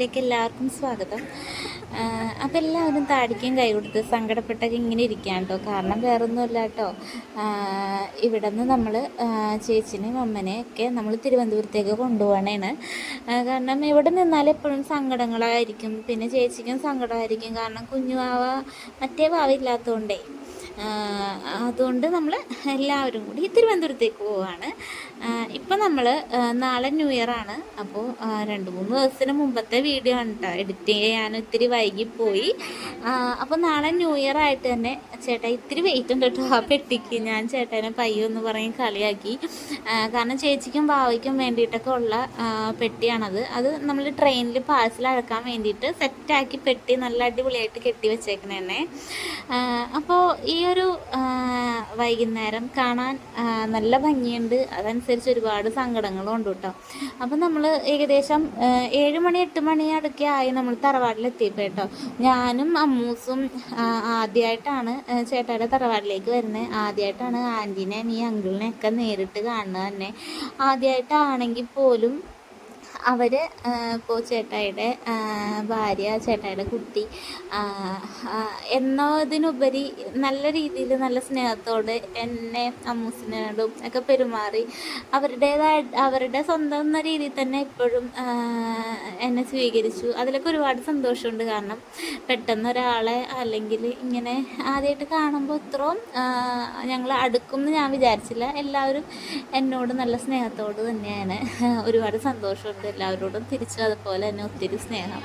വീട്ടിലേക്ക് എല്ലാവർക്കും സ്വാഗതം. അപ്പം എല്ലാവരും താടിക്കും കൈ കൊടുത്ത് സങ്കടപ്പെട്ടൊക്കെ ഇങ്ങനെ ഇരിക്കാൻ കേട്ടോ കാരണം വേറൊന്നുമില്ല കേട്ടോ ഇവിടെ നിന്ന് നമ്മൾ ചേച്ചിനെയും അമ്മനെയൊക്കെ നമ്മൾ തിരുവനന്തപുരത്തേക്ക് കൊണ്ടുപോകണേണ്. കാരണം ഇവിടെ നിന്നാൽ എപ്പോഴും സങ്കടങ്ങളായിരിക്കും. പിന്നെ ചേച്ചിക്കും സങ്കടമായിരിക്കും. കാരണം കുഞ്ഞു വാവ മറ്റേ വാവ ഇല്ലാത്തതുകൊണ്ടേ അതുകൊണ്ട് നമ്മൾ എല്ലാവരും കൂടി തിരുവനന്തപുരത്തേക്ക് പോവുകയാണ് ഇപ്പം നമ്മൾ നാളെ ന്യൂ ഇയർ ആണ്. അപ്പോൾ രണ്ട് മൂന്ന് ദിവസത്തിന് മുമ്പത്തെ വീഡിയോ ആണ് കേട്ടോ എഡിറ്റ് ചെയ്യാൻ ഇത്തിരി വൈകിപ്പോയി. അപ്പോൾ നാളെ ന്യൂ ഇയർ ആയിട്ട് തന്നെ ചേട്ടാ ഇത്തിരി വെയിറ്റ് ഉണ്ട് കേട്ടോ ആ പെട്ടിക്ക് ഞാൻ ചേട്ടനെ പയ്യൊന്ന് പറയും കളിയാക്കി. കാരണം ചേച്ചിക്കും ഭാവിക്കും വേണ്ടിയിട്ടൊക്കെ ഉള്ള പെട്ടിയാണത്. അത് നമ്മൾ ട്രെയിനിൽ പാഴ്സൽ അഴക്കാൻ വേണ്ടിയിട്ട് സെറ്റാക്കി പെട്ടി നല്ല അടിപൊളിയായിട്ട് കെട്ടി വെച്ചേക്കണേ അപ്പോൾ ഈ ഒരു വൈകുന്നേരം കാണാൻ നല്ല ഭംഗിയുണ്ട്. അതനുസരിച്ച് ഒരുപാട് സങ്കടങ്ങളും ഉണ്ട് കേട്ടോ അപ്പം നമ്മൾ ഏകദേശം ഏഴ് മണി എട്ട് മണി അടുക്കെ ആയി നമ്മൾ തറവാട്ടിലെത്തിയപ്പോൾ കേട്ടോ ഞാനും അമ്മൂസും ആദ്യമായിട്ടാണ് ചേട്ടായുടെ തറവാട്ടിലേക്ക് വരുന്നത് ആദ്യമായിട്ടാണ് ആന്റീനെ നീ അങ്കിളിനെ ഒക്കെ നേരിട്ട് കാണുന്നത് തന്നെ. ആദ്യമായിട്ടാണെങ്കിൽ പോലും അവർ ഇപ്പോൾ ചേട്ടായിയുടെ ഭാര്യ ചേട്ടായിയുടെ കുട്ടി എന്നതിനുപരി നല്ല രീതിയിൽ നല്ല സ്നേഹത്തോടെ എന്നെ അമ്മൂസിനോടും ഒക്കെ പെരുമാറി അവരുടേതായ അവരുടെ സ്വന്തം എന്ന രീതിയിൽ തന്നെ ഇപ്പോഴും എന്നെ സ്വീകരിച്ചു. അതിലൊക്കെ ഒരുപാട് സന്തോഷമുണ്ട്. കാരണം പെട്ടെന്ന് ഒരാളെ അല്ലെങ്കിൽ ഇങ്ങനെ ആദ്യമായിട്ട് കാണുമ്പോൾ ഇത്രയും ഞങ്ങൾ അടുക്കും എന്ന് ഞാൻ വിചാരിച്ചില്ല. എല്ലാവരും എന്നോട് നല്ല സ്നേഹത്തോട് തന്നെയാണ്. ഒരുപാട് സന്തോഷമുണ്ട്. എല്ലാവരോടും തിരിച്ചു അതുപോലെ തന്നെ ഒത്തിരി സ്നേഹം.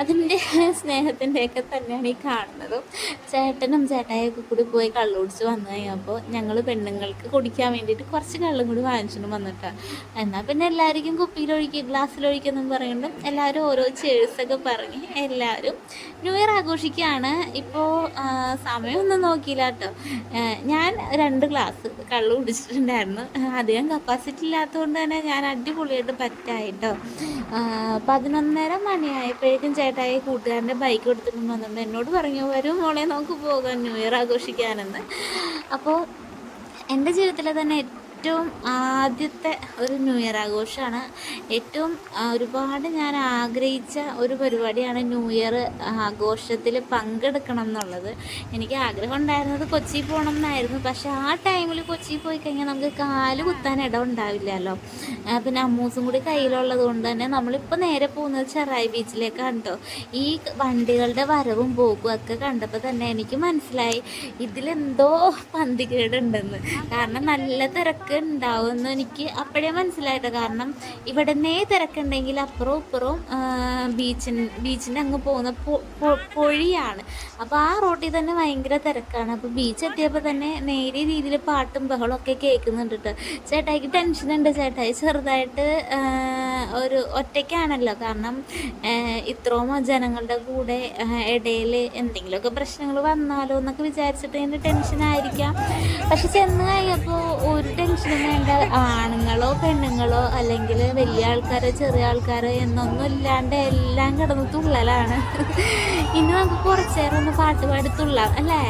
അതിന്റെ സ്നേഹത്തിന്റെയൊക്കെ തന്നെയാണ് ഈ കാണുന്നതും. ചേട്ടനും ചേട്ടായൊക്കെ കൂടി പോയി കള്ളു കുടിച്ച് വന്നു കഴിഞ്ഞപ്പോൾ ഞങ്ങൾ പെണ്ണുങ്ങൾക്ക് കുടിക്കാൻ വേണ്ടിയിട്ട് കുറച്ച് കള്ളും കൂടി വാങ്ങിച്ചിട്ട് വന്നിട്ടാണ് എന്നാൽ പിന്നെ എല്ലാവർക്കും കുപ്പിയിലൊഴിക്കുക ഗ്ലാസ്സിലൊഴിക്കുന്നു പറയുന്നുണ്ട്. എല്ലാവരും ഓരോ ചേഴ്സൊക്കെ പറഞ്ഞ് എല്ലാവരും ന്യൂ ഇയർ ആഘോഷിക്കുകയാണ്. ഇപ്പോൾ സമയമൊന്നും നോക്കിയില്ല കേട്ടോ. ഞാൻ രണ്ട് ഗ്ലാസ് കള്ളു കുടിച്ചിട്ടുണ്ടായിരുന്നു. അധികം കപ്പാസിറ്റി ഇല്ലാത്തതുകൊണ്ട് തന്നെ ഞാൻ അടിപൊളിയായിട്ട് പറ്റായിട്ടോ പതിനൊന്നര മണിയായപ്പോഴേക്കും ചേട്ടായി കൂട്ടുകാരന്റെ ബൈക്ക് എടുത്തിട്ട് വന്നിട്ടുണ്ട് എന്നോട് പറഞ്ഞു വരും മോളെ നമുക്ക് പോകാം. ന്യൂ ഇയർ ആഘോഷിക്കാനെന്ന്. അപ്പോൾ എന്റെ ജീവിതത്തിലെ തന്നെ ഏറ്റവും ആദ്യത്തെ ഒരു ന്യൂ ഇയർ ആഘോഷമാണ്. ഏറ്റവും ഒരുപാട് ഞാൻ ആഗ്രഹിച്ച ഒരു പരിപാടിയാണ് ന്യൂ ഇയർ ആഘോഷത്തിൽ പങ്കെടുക്കണം എന്നുള്ളത്. എനിക്ക് ആഗ്രഹം ഉണ്ടായിരുന്നത് കൊച്ചി പോകണം എന്നായിരുന്നു പക്ഷെ ആ ടൈമിൽ കൊച്ചിയിൽ പോയി കഴിഞ്ഞാൽ നമുക്ക് കാൽ കുത്താൻ ഇടം ഉണ്ടാവില്ലല്ലോ. പിന്നെ അമ്മൂസും കൂടി കയ്യിലുള്ളത് കൊണ്ട് തന്നെ നമ്മളിപ്പോൾ നേരെ പോകുന്നത് ചെറായി ബീച്ചിലേക്കാണ് കേട്ടോ. ഈ വണ്ടികളുടെ വരവും പോകും ഒക്കെ കണ്ടപ്പോൾ തന്നെ എനിക്ക് മനസ്സിലായി ഇതിലെന്തോ പന്തികേടുണ്ടെന്ന്. കാരണം നല്ല തിരക്ക് ഉണ്ടാവുമെന്ന് എനിക്ക് അപ്പോഴേ മനസ്സിലായത്. കാരണം ഇവിടെ നേ തിരക്കുണ്ടെങ്കിൽ അപ്പുറവും ഇപ്പുറവും ബീച്ചിന് ബീച്ചിന്റെ അങ്ങ് പോകുന്ന പൊഴിയാണ്. അപ്പോൾ ആ റോട്ടിൽ തന്നെ ഭയങ്കര തിരക്കാണ്. അപ്പോൾ ബീച്ച് എത്തിയപ്പോൾ തന്നെ നേരിയ രീതിയിൽ പാട്ടും ബഹളം ഒക്കെ കേൾക്കുന്നുണ്ട് കേട്ടോ ചേട്ടായിക്ക് ടെൻഷനുണ്ട് ചേട്ടായി ചെറുതായിട്ട് ഒരു ഒറ്റയ്ക്കാണല്ലോ. കാരണം ഇത്രോ ഇത്രയും ജനങ്ങളുടെ കൂടെ ഇടയിൽ എന്തെങ്കിലുമൊക്കെ പ്രശ്നങ്ങൾ വന്നാലോ എന്നൊക്കെ വിചാരിച്ചിട്ട് എന്റെ ടെൻഷനായിരിക്കാം പക്ഷെ ചെന്ന് കഴിഞ്ഞപ്പോൾ ഒരു ടെൻഷനും വേണ്ട. ആണുങ്ങളോ പെണ്ണുങ്ങളോ അല്ലെങ്കിൽ വലിയ ആൾക്കാരോ ചെറിയ ആൾക്കാരോ എന്നൊന്നും ഇല്ലാണ്ട് എല്ലാം കിടന്ന് തുള്ളലാണ്. ഇനി നമുക്ക് കുറച്ചേരം ഒന്ന് പാട്ട് പാടി തുള്ളാം അല്ലേ?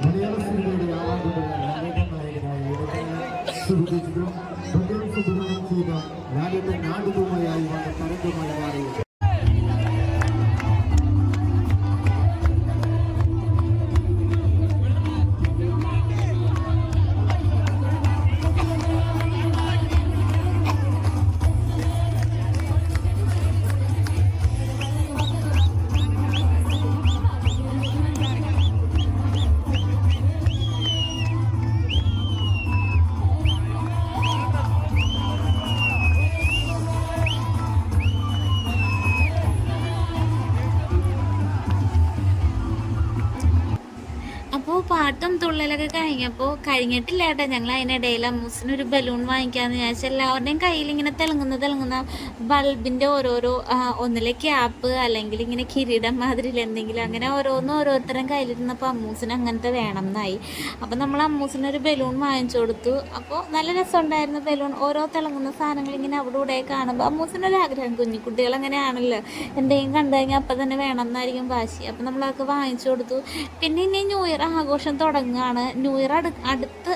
ಮಲಯಾಳ ಸಿನಿಮಾಗಳು ಯಾವಾಗಲೂ ಲಾಲಿಟನ್ പാട്ടും തുള്ളലൊക്കെ കഴിഞ്ഞപ്പോൾ കഴിഞ്ഞിട്ടില്ല കേട്ടോ ഞങ്ങൾ അതിനിടയിൽ അമ്മൂസിന് ഒരു ബലൂൺ വാങ്ങിക്കാമെന്ന് വിചാരിച്ചാൽ എല്ലാവരുടെയും കയ്യിൽ ഇങ്ങനെ തിളങ്ങുന്ന തിളങ്ങുന്ന ബൾബിന്റെ ഓരോരോ ഒന്നിലെ ക്യാപ്പ് അല്ലെങ്കിൽ ഇങ്ങനെ കിരീടം മാതിരി എന്തെങ്കിലും അങ്ങനെ ഓരോന്നും ഓരോരുത്തരും കയ്യിലിരുന്നപ്പോൾ അമ്മൂസിന് അങ്ങനത്തെ വേണം എന്നായി അപ്പോൾ നമ്മൾ അമ്മൂസിന് ഒരു ബലൂൺ വാങ്ങിച്ചു കൊടുത്തു. അപ്പോൾ നല്ല രസമുണ്ടായിരുന്നു ബലൂൺ ഓരോ തിളങ്ങുന്ന സാധനങ്ങൾ ഇങ്ങനെ അവിടെ ഇവിടെ കാണുമ്പോൾ അമ്മൂസിനൊരു ആഗ്രഹം. കുഞ്ഞിക്കുട്ടികൾ അങ്ങനെയാണല്ലോ. എന്തെങ്കിലും കണ്ടു കഴിഞ്ഞാൽ അപ്പം തന്നെ വേണം എന്നായിരിക്കും വാശി. അപ്പം നമ്മളതൊക്കെ വാങ്ങിച്ചു കൊടുത്തു. പിന്നെ ഇനി ന്യൂ ഇയർ ആഘോഷം തുടങ്ങുകയാണ് ന്യൂ ഇയർ അടു അടുത്ത്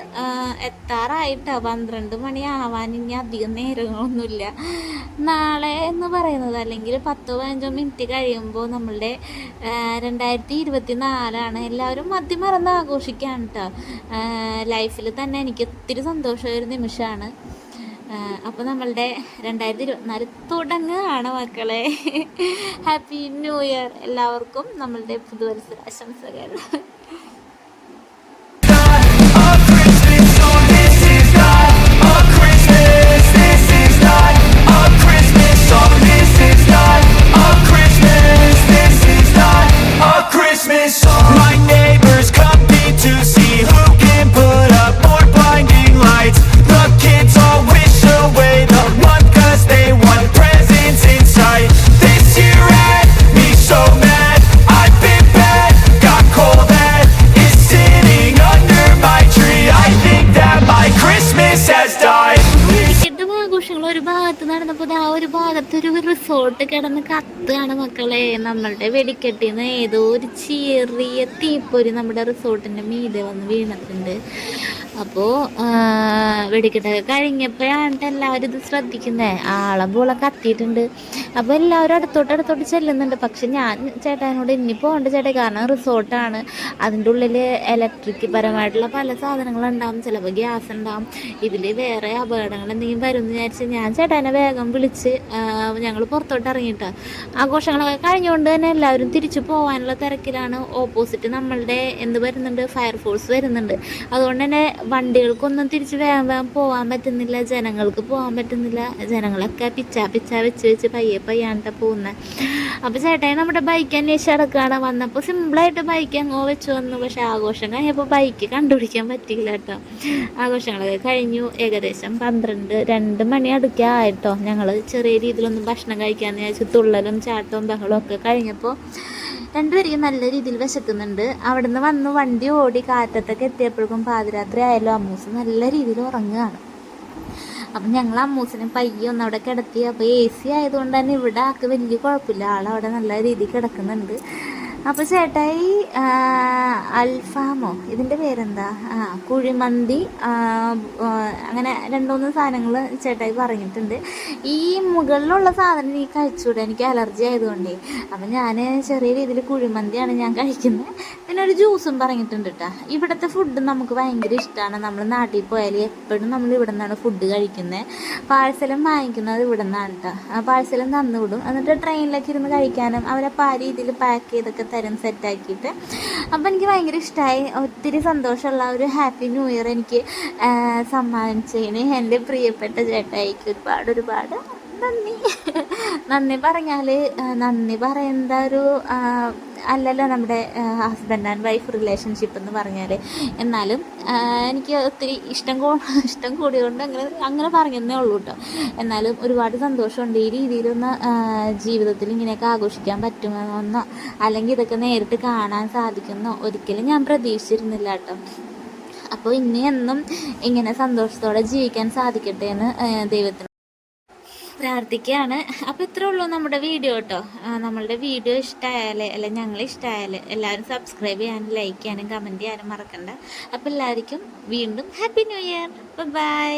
എത്താറായിട്ട്. പന്ത്രണ്ട് മണി ആവാൻ ഇനി അധികം നേരങ്ങളൊന്നുമില്ല. നാളെ എന്ന് പറയുന്നത് അല്ലെങ്കിൽ പത്തോ പതിനഞ്ചോ മിനിറ്റ് കഴിയുമ്പോൾ നമ്മളുടെ രണ്ടായിരത്തി ഇരുപത്തി നാലാണ് എല്ലാവരും മദ്യമറന്ന് ആഘോഷിക്കുകയാണ് കേട്ടോ ലൈഫിൽ തന്നെ എനിക്ക് ഒത്തിരി സന്തോഷമൊരു നിമിഷമാണ്. അപ്പോൾ നമ്മളുടെ രണ്ടായിരത്തി ഇരുപത്തിനാല് തുടങ്ങുകയാണ് മക്കളെ. Happy new year. എല്ലാവർക്കും നമ്മളുടെ പുതുവത്സര ആശംസകൾ. കിടന്ന് കത്തുകയാണ് മക്കളെ. നമ്മളുടെ വെടിക്കെട്ടിൽ നിന്ന് ഏതോ ഒരു ചെറിയ തീപ്പൊരി നമ്മുടെ റിസോർട്ടിന്റെ മീതെ വന്ന് വീണിട്ടുണ്ട്. അപ്പോൾ വെടിക്കെട്ടൊക്കെ കഴിഞ്ഞപ്പോഴാണ് എല്ലാവരും ഇത് ശ്രദ്ധിക്കുന്നത് ആളം പൂളെ കത്തിയിട്ടുണ്ട്. അപ്പോൾ എല്ലാവരും അടുത്തോട്ട് അടുത്തോട്ട് ചെല്ലുന്നുണ്ട്. പക്ഷെ ഞാൻ ചേട്ടാനോട് ഇനി പോകണ്ട ചേട്ടാ. കാരണം റിസോർട്ടാണ്. അതിന്റെ ഉള്ളിൽ ഇലക്ട്രിക് പരമായിട്ടുള്ള പല സാധനങ്ങളും സാധനങ്ങളുണ്ടാവും ചിലപ്പോൾ ഗ്യാസ് ഉണ്ടാവും. ഇതിൽ വേറെ അപകടങ്ങൾ എന്തെങ്കിലും വരും എന്ന് വിചാരിച്ച് ഞാൻ ചേട്ടാനെ വേഗം വിളിച്ച് ഞങ്ങൾ പുറത്തോട്ട് ഇറങ്ങിയിട്ട. ആഘോഷങ്ങളൊക്കെ കഴിഞ്ഞുകൊണ്ട് തന്നെ എല്ലാവരും തിരിച്ചു പോകാനുള്ള തിരക്കിലാണ്. ഓപ്പോസിറ്റ് നമ്മളുടെ എന്ത് വരുന്നുണ്ട്? ഫയർഫോഴ്സ് വരുന്നുണ്ട്. അതുകൊണ്ട് തന്നെ വണ്ടികൾക്കൊന്നും തിരിച്ച് വേഗം വേഗം പോകാൻ പറ്റുന്നില്ല ജനങ്ങൾക്ക് പോകാൻ പറ്റുന്നില്ല. ജനങ്ങളൊക്കെ പിച്ചാ പിച്ചാ വെച്ച് വെച്ച് പയ്യെ പയ്യാണ്ട പോകുന്നത് അപ്പോൾ ചേട്ടായി നമ്മുടെ ബൈക്ക് അന്വേഷിച്ച് അടക്കാണ് വന്നപ്പോൾ സിമ്പിളായിട്ട് ബൈക്ക് അങ്ങോ വെച്ച് വന്നു. പക്ഷേ ആഘോഷം കഴിഞ്ഞപ്പോൾ ബൈക്ക് കണ്ടുപിടിക്കാൻ പറ്റിയില്ല കേട്ടോ. ആഘോഷങ്ങളൊക്കെ കഴിഞ്ഞു. ഏകദേശം പന്ത്രണ്ട് രണ്ട് മണി അടുക്കെ ആയിട്ടോ. ഞങ്ങൾ ചെറിയ രീതിയിലൊന്നും ഭക്ഷണം കഴിക്കാമെന്ന് വിചാരിച്ചു തുള്ളലും ചാട്ടവും ബഹളവും ഒക്കെ കഴിഞ്ഞപ്പോൾ രണ്ടുപേരും നല്ല രീതിയിൽ വിശക്കുന്നുണ്ട്. അവിടുന്ന് വന്ന് വണ്ടി ഓടി കാറ്റത്തൊക്കെ എത്തിയപ്പോഴേക്കും പാതിരാത്രി ആയാലും അമ്മൂസ് നല്ല രീതിയിൽ ഉറങ്ങുകയാണ്. അപ്പം ഞങ്ങൾ അമ്മൂസിനെ പയ്യെ ഒന്ന് അവിടെ കിടത്തി. അപ്പോൾ എ സി ആയതുകൊണ്ട് തന്നെ ഇവിടെ ആൾക്ക് വലിയ കുഴപ്പമില്ല. ആളവിടെ നല്ല രീതിയിൽ കിടക്കുന്നുണ്ട്. അപ്പോൾ ചേട്ടായി അൽഫാമോ? ഇതിന്റെ പേരെന്താ? ആ കുഴിമന്തി അങ്ങനെ രണ്ടുമൂന്ന് സാധനങ്ങൾ ചേട്ടായി പറഞ്ഞിട്ടുണ്ട്. ഈ മുകളിലുള്ള സാധനം നീ കഴിച്ചൂടെ? എനിക്ക് അലർജി ആയതുകൊണ്ടേ. അപ്പം ഞാൻ ചെറിയ രീതിയിൽ കുഴിമന്തിയാണ് ഞാൻ കഴിക്കുന്നത് പിന്നെ ഒരു ജ്യൂസും പറഞ്ഞിട്ടുണ്ട് കേട്ടോ ഇവിടുത്തെ ഫുഡ് നമുക്ക് ഭയങ്കര ഇഷ്ടമാണ് നമ്മൾ നാട്ടിൽ പോയാൽ എപ്പോഴും നമ്മൾ ഇവിടെ നിന്നാണ് ഫുഡ് കഴിക്കുന്നത് പാഴ്സലും വാങ്ങിക്കുന്നത് ഇവിടെ നിന്നാണ് കേട്ടോ പാഴ്സലും തന്നു വിടും എന്നിട്ട് ട്രെയിനിലേക്ക് ഇരുന്ന് കഴിക്കാനും അവരപ്പോൾ ആ രീതിയിൽ പാക്ക് ചെയ്തൊക്കെ തരും സെറ്റാക്കിയിട്ട് അപ്പോൾ എനിക്ക് ഭയങ്കര ഇഷ്ടമായി ഒത്തിരി സന്തോഷമുള്ള ഒരു ഹാപ്പി ന്യൂ ഇയർ എനിക്ക് സമ്മാനിച്ചതിന് എന്റെ പ്രിയപ്പെട്ട ചേട്ടായിക്ക് ഒരുപാട് ഒരുപാട് നന്ദി. നന്ദി പറഞ്ഞാൽ നന്ദി പറയുന്ന ഒരു അല്ലല്ലോ നമ്മുടെ ഹസ്ബൻഡ് ആൻഡ് വൈഫ് റിലേഷൻഷിപ്പ് എന്ന് പറഞ്ഞാൽ എന്നാലും എനിക്ക് ഒത്തിരി ഇഷ്ടം കൂ ഇഷ്ടം കൂടിയതുകൊണ്ട് അങ്ങനെ അങ്ങനെ പറഞ്ഞതേ ഉള്ളൂ കേട്ടോ. എന്നാലും ഒരുപാട് സന്തോഷമുണ്ട് ഈ രീതിയിലൊന്ന് ജീവിതത്തിൽ ഇങ്ങനെയൊക്കെ ആഘോഷിക്കാൻ പറ്റുമെന്നോ അല്ലെങ്കിൽ ഇതൊക്കെ നേരിട്ട് കാണാൻ സാധിക്കുമെന്നോ ഒരിക്കലും ഞാൻ പ്രതീക്ഷിച്ചിരുന്നില്ല കേട്ടോ. അപ്പോൾ ഇനി എന്നും ഇങ്ങനെ സന്തോഷത്തോടെ ജീവിക്കാൻ സാധിക്കട്ടെ എന്ന് ദൈവത്തിന് പ്രാർത്ഥിക്കുകയാണ്. അപ്പോൾ ഇത്രേ ഉള്ളൂ നമ്മുടെ വീഡിയോ കേട്ടോ. നമ്മളുടെ വീഡിയോ ഇഷ്ടമായാൽ അല്ല ഞങ്ങൾ ഇഷ്ടമായാൽ എല്ലാവരും സബ്സ്ക്രൈബ് ചെയ്യാനും ലൈക്ക് ചെയ്യാനും കമന്റ് ചെയ്യാനും മറക്കണ്ട. അപ്പോൾ എല്ലാവർക്കും വീണ്ടും ഹാപ്പി ന്യൂ ഇയർ ബൈ